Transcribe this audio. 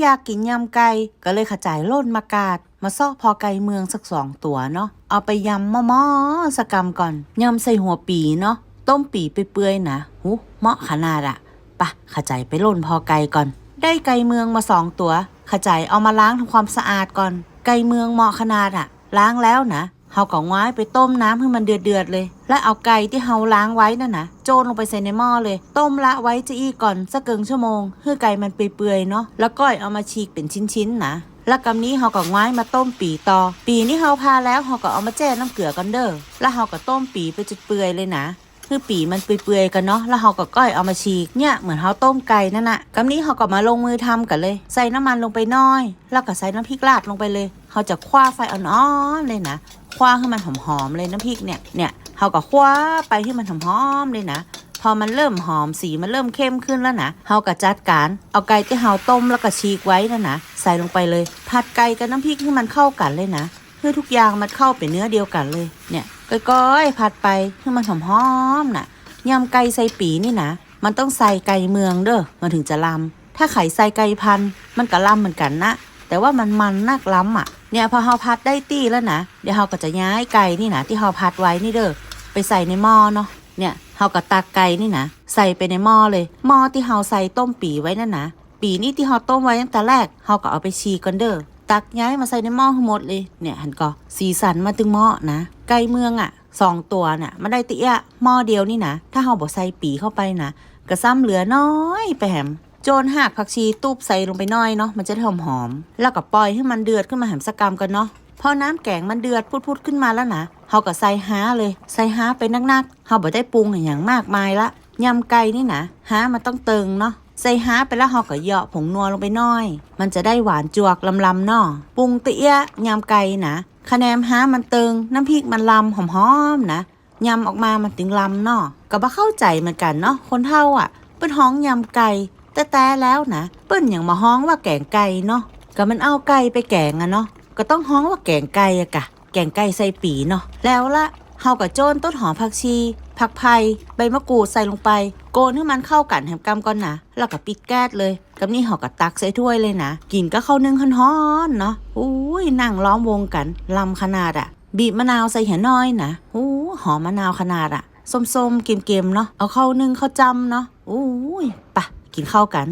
อยากกินยำไก่ก็เลยขจายโล่นมากาด มาซอกพอไก่เมืองสักสองตัวเนาะเอาไปยำมอๆสกรรมก่อนยำใส่หัวปีเนาะต้มปีไปเปื่อยนะหูเหมาะขนาดอะปะขจายไปล่นพอไก่ก่อน ได้ไก่เมืองมาสองตัวขจายเอามาล้างทำความสะอาดก่อน ไก่เมืองเหมาะขนาดอะล้างแล้วนะ เฮาก็ง้ายไปต้มน้ำให้มันเดือดๆเลย และเอาไก่ที่เฮาล้างไว้นั่นนะโจนลงไปใส่ในหม้อเลย ต้มละไว้จะอีกก่อนสักเกิงชั่วโมงเพื่อไก่มันเปื่อยๆเนาะแล้วก็เอามาฉีกเป็นชิ้นๆนะแล้วกำนี้เฮาก็ง้ายมาต้มปีต่อ ปีนี้เฮาพาแล้วเฮาก็เอามาแจ้น้ำเกลือกันเด้อแล้วเฮาก็ต้มปีไปจนเปื่อยเลยนะคือปีมันเปื่อยๆกันเนาะ แล้วเราก็ก้อยเอามาฉีก เนี่ยเหมือนเราต้มไก่นั่นน่ะกำนี้เราก็มาลงมือทำกันเลย ใส่น้ำมันลงไปน้อย แล้วก็ใส่น้ำพริกราดลงไปเลยเราจะคว้าไฟอ่อนๆเลยนะ คว้าให้มันหอมๆเลยน้ำพริกเนี่ยเนี่ยเราก็คว้าไปให้มันหอมๆเลยนะพอมันเริ่มหอมสีมันเริ่มเข้มขึ้นแล้วนะเฮาก็จัดการ เอาไก่ที่เฮาต้มแล้วก็ฉีกไว้นั่นะ ใส่ลงไปเลย ผัดไก่กับน้ำพริกให้มันเข้ากันเลยนะ เพื่อทุกอย่างมันเข้าเป็นเนื้อเดียวกันเลย เนี่ยก้อยๆผัดไปให้มันหอมๆน่ะยำไก่ใส่ปีนี่นะ มันต้องใส่ไก่เมืองเด้อ มันถึงจะลำถ้าไข่ใส่ไก่พัน มันก็ลำเหมือนกันนะ แต่ว่ามันมันนักล้ำอะ เนี่ยพอเฮาพัดได้ตี้แล้วนะเดี๋ยวเฮาก็จะย้ายไก่นี่นะที่เฮาพัดไว้นี่เด้อไปใส่ในหม้อเนาะเนี่ยเฮาก็ตักไก่นี่นะใส่ไปในหม้อเลยหม้อที่เฮาใส่ต้มปีไว้นั่นนะปีนี่ที่เฮาต้มไว้ตั้งแต่แรกเฮาก็เอาไปชีกันเด้อตักย้ายมาใส่ในหม้อห้หมดเลยเนี่ยหันก็สีสันมาตึงหม้อนะ ไก่เมืองอะสองตัวน่ะมันได้ติอะหม้อเดียวนี่นะถ้าเฮาบอกใส่ปีเข้าไปนะกระซ้ำเหลือน้อยไปแหม โจนหักผักชีตูบใส่ลงไปน้อยเนาะมันจะได้หอมหอม แล้วก็ปล่อยให้มันเดือดขึ้นมาแหมสกกรรมกันเนาะพอน้ำแกงมันเดือดพุดๆขึ้นมาแล้วนะเฮาก็ใส่ฮาเลย ใส่ฮาไปนักๆเฮาบ่ได้ปรุงอย่างมากมายละยำไก่นี่นะฮามันต้องเติงเนาะใส่ฮาไปแล้วเฮาก็เหยาะผงนัวลงไปน่อย มันจะได้หวานจวกลำๆเนาะปรุงเตี้ยยำไก่นะคะแนนฮามันเติงน้ำพริกมันลำหอมๆนะยำออกมามันถึงลำเนาะก็บ่เข้าใจเหมือนกันเนาะคนเท่าอะเปิ้นฮ้องยำไก่ แต่แต่แล้วนะเปิ้นอย่างมาฮ้องว่าแกงไก่เนาะก็มันเอาไก่ไปแกงอะเนาะก็ต้องฮ้องว่าแกงไก่อะกะ แกงไก่ใส่ปีเนาะแล้วละเฮากับโจนต้นหอมผักชีผักไผ่ใบมะกรูดใส่ลงไป โกนให้มันเข้ากันแหมกำก่อนนะแล้วก็ปิดแก๊สเลยกับนี่เฮาก็ตักใส่ถ้วยเลยนะกินก็เข้านึ่งฮ้อนเนาะอุ้ยนั่งล้อมวงกันลำขนาดอะบีบมะนาวใส่หี่ยน้อยนะอู้หอมมะนาวขนาดอะส้มๆเกมๆเนาะเอาเข้าวนึ่งข้าวจำเนาะอุ้ยปะ กินข้าวกัน